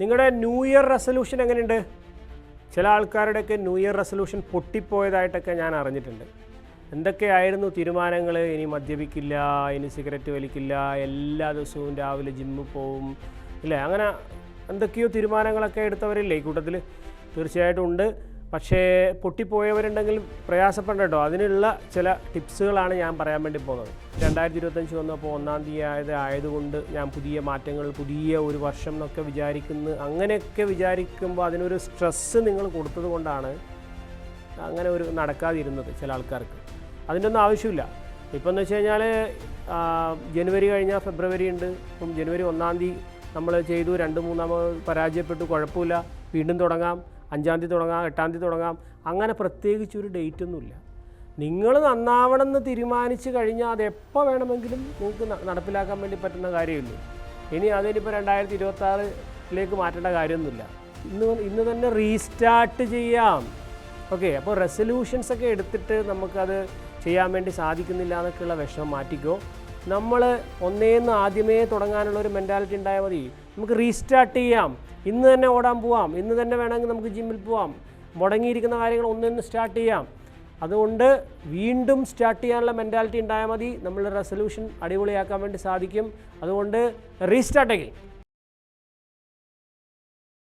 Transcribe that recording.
നിങ്ങളുടെ new year resolution എങ്ങനെയുണ്ട്? ചില ആൾക്കാരുടെയൊക്കെ ന്യൂ ഇയർ റെസൊല്യൂഷൻ പൊട്ടിപ്പോയതായിട്ടൊക്കെ ഞാൻ അറിഞ്ഞിട്ടുണ്ട്. എന്തൊക്കെയായിരുന്നു തീരുമാനങ്ങൾ ഇനി മദ്യപിക്കില്ല ഇനി സിഗരറ്റ് വലിക്കില്ല എല്ലാ ദിവസവും രാവിലെ ജിമ്മിൽ പോവും ഇല്ലേ? അങ്ങനെ എന്തൊക്കെയോ തീരുമാനങ്ങളൊക്കെ എടുത്തവരില്ലേ ഈ കൂട്ടത്തിൽ തീർച്ചയായിട്ടും ഉണ്ട്. പക്ഷേ പൊട്ടിപ്പോയവരുണ്ടെങ്കിൽ പ്രയാസപ്പെടണ്ട കേട്ടോ. അതിനുള്ള ചില ടിപ്സുകളാണ് ഞാൻ പറയാൻ വേണ്ടി പോകുന്നത്. രണ്ടായിരത്തി ഇരുപത്തഞ്ച് വന്നപ്പോൾ ഒന്നാം തീയതി ആയത് ആയതുകൊണ്ട് ഞാൻ പുതിയ മാറ്റങ്ങൾ പുതിയ ഒരു വർഷം എന്നൊക്കെ വിചാരിക്കുന്നു. അങ്ങനെയൊക്കെ വിചാരിക്കുമ്പോൾ അതിനൊരു സ്ട്രെസ്സ് നിങ്ങൾ കൊടുത്തത് കൊണ്ടാണ് അങ്ങനെ ഒരു നടക്കാതിരുന്നത് ചില ആൾക്കാർക്ക്. അതിന്റെ ഒന്നും ആവശ്യമില്ല. ഇപ്പം എന്ന് വെച്ച് കഴിഞ്ഞാൽ ജനുവരി കഴിഞ്ഞാൽ ഫെബ്രുവരി ഉണ്ട്. ഇപ്പം ജനുവരി ഒന്നാം തീയതി നമ്മൾ ചെയ്തു. രണ്ട് മൂന്നാമത് പരാജയപ്പെട്ടു. കുഴപ്പമില്ല. വീണ്ടും തുടങ്ങാം. അഞ്ചാം തീയതി തുടങ്ങാം എട്ടാം തീയതി തുടങ്ങാം. അങ്ങനെ പ്രത്യേകിച്ച് ഒരു ഡേറ്റ് ഒന്നുമില്ല. നിങ്ങൾ നന്നാവണം എന്ന് തീരുമാനിച്ച് കഴിഞ്ഞാൽ അത് എപ്പോൾ വേണമെങ്കിലും നിങ്ങൾക്ക് നടപ്പിലാക്കാൻ വേണ്ടി പറ്റുന്ന കാര്യമില്ല. ഇനി അതിനിപ്പോൾ രണ്ടായിരത്തി ഇരുപത്താറിലേക്ക് മാറ്റേണ്ട കാര്യമൊന്നുമില്ല. ഇന്ന് ഇന്ന് തന്നെ റീസ്റ്റാർട്ട് ചെയ്യാം. ഓക്കെ അപ്പോൾ റെസൊല്യൂഷൻസ് ഒക്കെ എടുത്തിട്ട് നമുക്കത് ചെയ്യാൻ വേണ്ടി സാധിക്കുന്നില്ല എന്നൊക്കെയുള്ള വിഷമം മാറ്റിക്കോ. നമ്മൾ ഒന്നേന്ന് ആദ്യമേ തുടങ്ങാനുള്ള ഒരു മെന്റാലിറ്റി ഉണ്ടായാൽ മതി. നമുക്ക് റീസ്റ്റാർട്ട് ചെയ്യാം. ഇന്ന് തന്നെ ഓടാൻ പോവാം. ഇന്ന് തന്നെ വേണമെങ്കിൽ നമുക്ക് ജിമ്മിൽ പോവാം. മുടങ്ങിയിരിക്കുന്ന കാര്യങ്ങൾ ഒന്നിന്ന് സ്റ്റാർട്ട് ചെയ്യാം. അതുകൊണ്ട് വീണ്ടും സ്റ്റാർട്ട് ചെയ്യാനുള്ള മെന്റാലിറ്റി ഉണ്ടായാൽ മതി. നമ്മൾ റെസൊല്യൂഷൻ അടിപൊളിയാക്കാൻ വേണ്ടി സാധിക്കും. അതുകൊണ്ട് റീസ്റ്റാർട്ട് അഗൈൻ